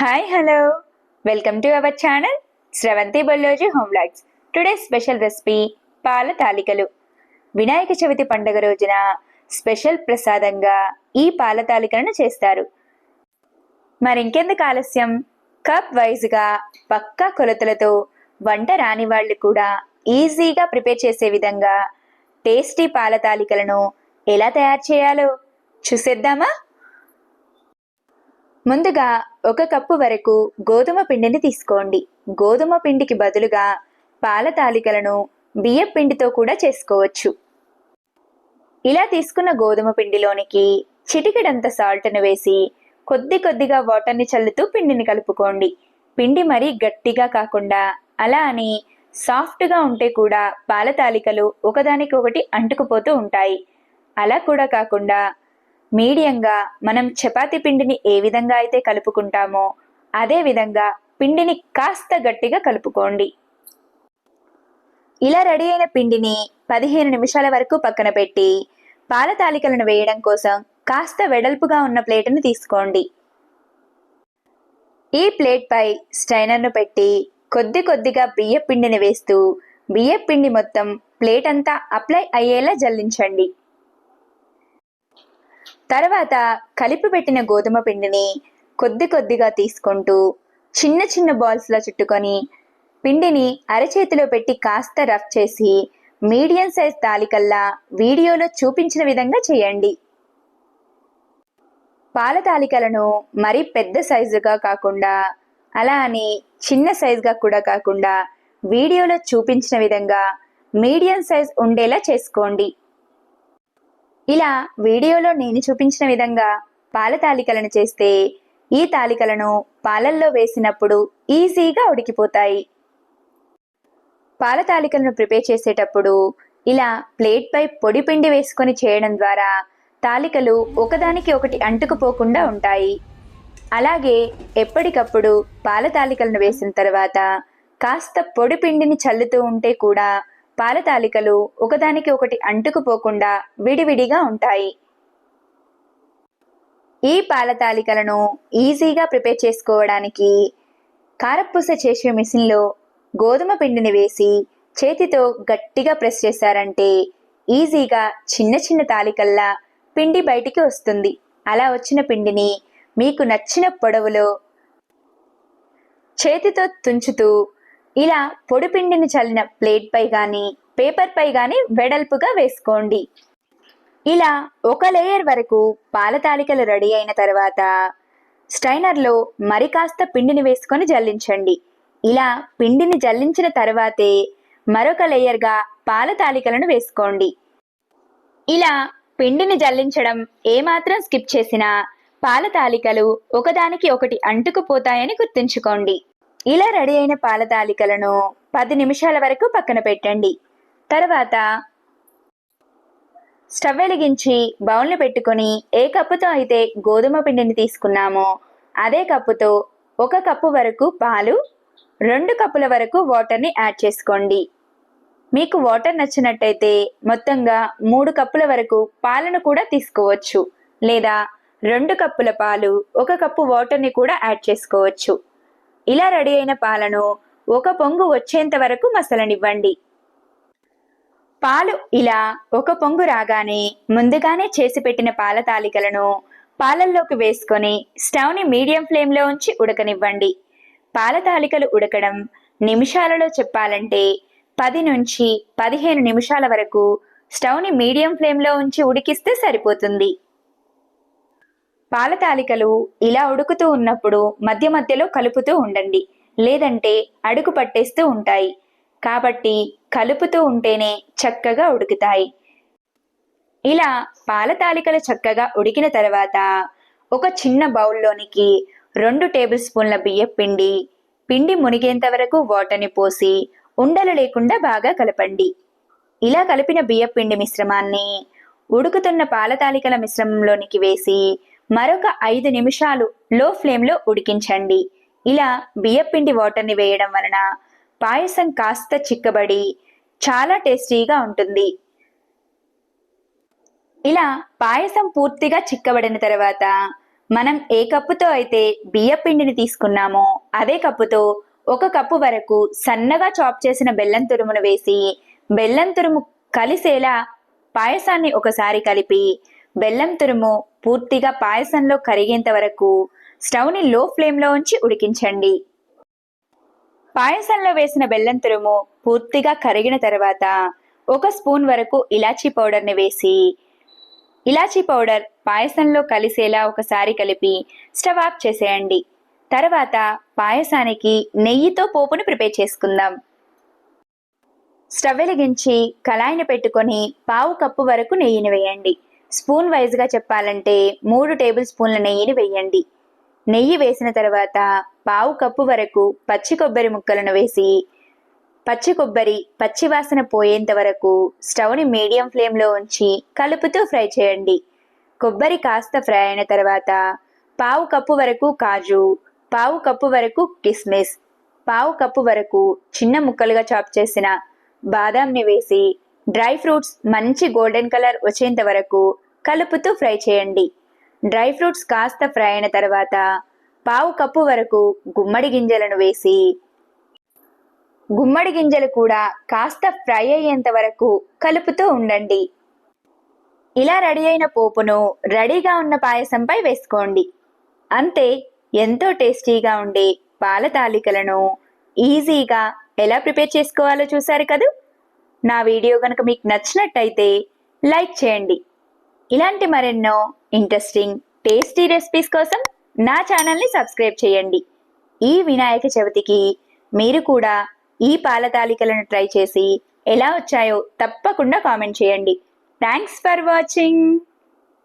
Hi hello welcome to our channel Sravanthi Bolloji home logs today special recipe పాల తాలికలు. వినాయక చవితి పండుగ రోజున special ప్రసాదంగా ఈ పాల తాలికలను చేస్తారు. మరింకెందుకు ఆలస్యం? కప్ వైజ్గా పక్కా కొలతలతో వంట రాని వాళ్ళు కూడా ఈజీగా ప్రిపేర్ చేసే విధంగా టేస్టీ పాల తాలికలను ఎలా తయారు చేయాలో చూసేద్దామా? ముందుగా ఒక కప్పు వరకు గోధుమ పిండిని తీసుకోండి. గోధుమ పిండికి బదులుగా పాల తాలికలను బియ్యం పిండితో కూడా చేసుకోవచ్చు. ఇలా తీసుకున్న గోధుమ పిండిలోనికి చిటికెడంత సాల్ట్ను వేసి కొద్ది కొద్దిగా వాటర్ని చల్లుతూ పిండిని కలుపుకోండి. పిండి మరీ గట్టిగా కాకుండా అలా అని సాఫ్ట్గా ఉంటే కూడా పాల తాలికలు ఒకదానికొకటి అంటుకుపోతూ ఉంటాయి. అలా కూడా కాకుండా మీడియంగా మనం చపాతి పిండిని ఏ విధంగా అయితే కలుపుకుంటామో అదే విధంగా పిండిని కాస్త గట్టిగా కలుపుకోండి. ఇలా రెడీ అయిన పిండిని పదిహేను నిమిషాల వరకు పక్కన పెట్టి పాల తాలికలను వేయడం కోసం కాస్త వెడల్పుగా ఉన్న ప్లేటును తీసుకోండి. ఈ ప్లేట్పై స్ట్రైనర్ను పెట్టి కొద్ది కొద్దిగా బియ్య పిండిని వేస్తూ బియ్య పిండి మొత్తం ప్లేట్ అంతా అప్లై అయ్యేలా జల్లించండి. తర్వాత కలిపి పెట్టిన గోధుమ పిండిని కొద్ది కొద్దిగా తీసుకుంటూ చిన్న చిన్న బాల్స్లా చుట్టుకొని పిండిని అరచేతిలో పెట్టి కాస్త రఫ్ చేసి మీడియం సైజ్ తాలికల్లా వీడియోలో చూపించిన విధంగా చేయండి. పాల తాలికలను మరీ పెద్ద సైజుగా కాకుండా అలా అని చిన్న సైజుగా కూడా కాకుండా వీడియోలో చూపించిన విధంగా మీడియం సైజ్ ఉండేలా చేసుకోండి. ఇలా వీడియోలో నేను చూపించిన విధంగా పాల తాలికలను చేస్తే ఈ తాలికలను పాలల్లో వేసినప్పుడు ఈజీగా ఉడికిపోతాయి. పాల తాలికలను ప్రిపేర్ చేసేటప్పుడు ఇలా ప్లేట్పై పొడి పిండి వేసుకొని చేయడం ద్వారా తాలికలు ఒకదానికి ఒకటి అంటుకుపోకుండా ఉంటాయి. అలాగే ఎప్పటికప్పుడు పాల తాలికలను వేసిన తర్వాత కాస్త పొడి పిండిని చల్లుతూ ఉంటే కూడా పాలతాలికలు ఒకదానికి ఒకటి అంటుకుపోకుండా విడివిడిగా ఉంటాయి. ఈ పాలతాలికలను ఈజీగా ప్రిపేర్ చేసుకోవడానికి కారపూస చేసే మిషన్లో గోధుమ పిండిని వేసి చేతితో గట్టిగా ప్రెస్ చేశారంటే ఈజీగా చిన్న చిన్న తాలికల్లా పిండి బయటికి వస్తుంది. అలా వచ్చిన పిండిని మీకు నచ్చిన పొడవులో చేతితో తుంచుతూ ఇలా పొడి పిండిని చల్లిన ప్లేట్ పై కానీ పేపర్ పై కానీ వెడల్పుగా వేసుకోండి. ఇలా ఒక లేయర్ వరకు పాల తాలికలు రెడీ అయిన తర్వాత స్టైనర్లో మరి కాస్త పిండిని వేసుకొని జల్లించండి. ఇలా పిండిని జల్లించిన తర్వాతే మరొక లేయర్గా పాల తాలికలను వేసుకోండి. ఇలా పిండిని జల్లించడం ఏమాత్రం స్కిప్ చేసినా పాల తాలికలు ఒకదానికి ఒకటి అంటుకుపోతాయని గుర్తుంచుకోండి. ఇలా రెడీ అయిన పాల తాలికలను పది నిమిషాల వరకు పక్కన పెట్టండి. తర్వాత స్టవ్ వెలిగించి బౌల్ని పెట్టుకొని ఏ కప్పుతో అయితే గోధుమ పిండిని తీసుకున్నామో అదే కప్పుతో ఒక కప్పు వరకు పాలు రెండు కప్పుల వరకు వాటర్ని యాడ్ చేసుకోండి. మీకు వాటర్ నచ్చినట్టయితే మొత్తంగా మూడు కప్పుల వరకు పాలను కూడా తీసుకోవచ్చు. లేదా రెండు కప్పుల పాలు ఒక కప్పు వాటర్ని కూడా యాడ్ చేసుకోవచ్చు. ఇలా రెడీ అయిన పాలను ఒక పొంగు వచ్చేంత వరకు మసలనివ్వండి. పాలు ఇలా ఒక పొంగు రాగానే ముందుగానే చేసి పెట్టిన పాల తాలికలను పాలల్లోకి వేసుకొని స్టవ్ని మీడియం ఫ్లేమ్లో ఉంచి ఉడకనివ్వండి. పాల తాలికలు ఉడకడం నిమిషాలలో చెప్పాలంటే పది నుంచి పదిహేను నిమిషాల వరకు స్టవ్ని మీడియం ఫ్లేమ్లో ఉంచి ఉడికిస్తే సరిపోతుంది. పాల తాలికలు ఇలా ఉడుకుతూ ఉన్నప్పుడు మధ్య మధ్యలో కలుపుతూ ఉండండి. లేదంటే అడుగు పట్టేస్తూ ఉంటాయి. కాబట్టి కలుపుతూ ఉంటేనే చక్కగా ఉడుకుతాయి. ఇలా పాల తాలికలు చక్కగా ఉడికిన తర్వాత ఒక చిన్న బౌల్లోనికి రెండు టేబుల్ స్పూన్ల బియ్యం పిండి పిండి మునిగేంత వరకు వాటర్ని పోసి ఉండలు లేకుండా బాగా కలపండి. ఇలా కలిపిన బియ్యం పిండి మిశ్రమాన్ని ఉడుకుతున్న పాల తాలికల మిశ్రమంలోనికి వేసి మరొక ఐదు నిమిషాలు లో ఫ్లేమ్లో ఉడికించండి. ఇలా బియ్యపిండి వాటర్ని వేయడం వలన పాయసం కాస్త చిక్కబడి చాలా టేస్టీగా ఉంటుంది. ఇలా పాయసం పూర్తిగా చిక్కబడిన తర్వాత మనం ఏ కప్పుతో అయితే బియ్యపిండిని తీసుకున్నామో అదే కప్పుతో ఒక కప్పు వరకు సన్నగా చాప్ చేసిన బెల్లం తురుమును వేసి బెల్లం తురుము కలిసేలా పాయసాన్ని ఒకసారి కలిపి బెల్లం తురుము పూర్తిగా పాయసంలో కరిగేంత వరకు స్టవ్ని లో ఫ్లేమ్లో ఉంచి ఉడికించండి. పాయసంలో వేసిన బెల్లం తురుము పూర్తిగా కరిగిన తర్వాత ఒక స్పూన్ వరకు ఇలాచీ పౌడర్ని వేసి ఇలాచీ పౌడర్ పాయసంలో కలిసేలా ఒకసారి కలిపి స్టవ్ ఆఫ్ చేసేయండి. తర్వాత పాయసానికి నెయ్యితో పోపును ప్రిపేర్ చేసుకుందాం. స్టవ్ వెలిగించి కళాయిని పెట్టుకొని పావు కప్పు వరకు నెయ్యిని వేయండి. స్పూన్ వైజ్గా చెప్పాలంటే మూడు టేబుల్ స్పూన్ల నెయ్యిని వేయండి. నెయ్యి వేసిన తర్వాత పావు కప్పు వరకు పచ్చి కొబ్బరి ముక్కలను వేసి పచ్చి కొబ్బరి పచ్చి వాసన పోయేంత వరకు స్టవ్ని మీడియం ఫ్లేమ్లో ఉంచి కలుపుతూ ఫ్రై చేయండి. కొబ్బరి కాస్త ఫ్రై అయిన తర్వాత పావు కప్పు వరకు కాజు పావు కప్పు వరకు కిస్మిస్ పావు కప్పు వరకు చిన్న ముక్కలుగా చాప్ చేసిన బాదాంని వేసి డ్రై ఫ్రూట్స్ మంచి గోల్డెన్ కలర్ వచ్చేంత వరకు కలుపుతూ ఫ్రై చేయండి. డ్రై ఫ్రూట్స్ కాస్త ఫ్రై అయిన తర్వాత పావు కప్పు వరకు గుమ్మడి గింజలను వేసి గుమ్మడి గింజలు కూడా కాస్త ఫ్రై అయ్యేంత వరకు కలుపుతూ ఉండండి. ఇలా రెడీ అయిన పోపును రెడీగా ఉన్న పాయసంపై వేసుకోండి. అంతే ఎంతో టేస్టీగా ఉండే పాల తాలికలను ఈజీగా ఎలా ప్రిపేర్ చేసుకోవాలో చూసారు కదూ? నా వీడియో కనుక మీకు నచ్చినట్టయితే లైక్ చేయండి. ఇలాంటి మరెన్నో ఇంట్రెస్టింగ్ టేస్టీ రెసిపీస్ కోసం నా ఛానల్ని సబ్స్క్రైబ్ చేయండి. ఈ వినాయక చవితికి మీరు కూడా ఈ పాల తాలికలను ట్రై చేసి ఎలా వచ్చాయో తప్పకుండా కామెంట్ చేయండి. Thanks for watching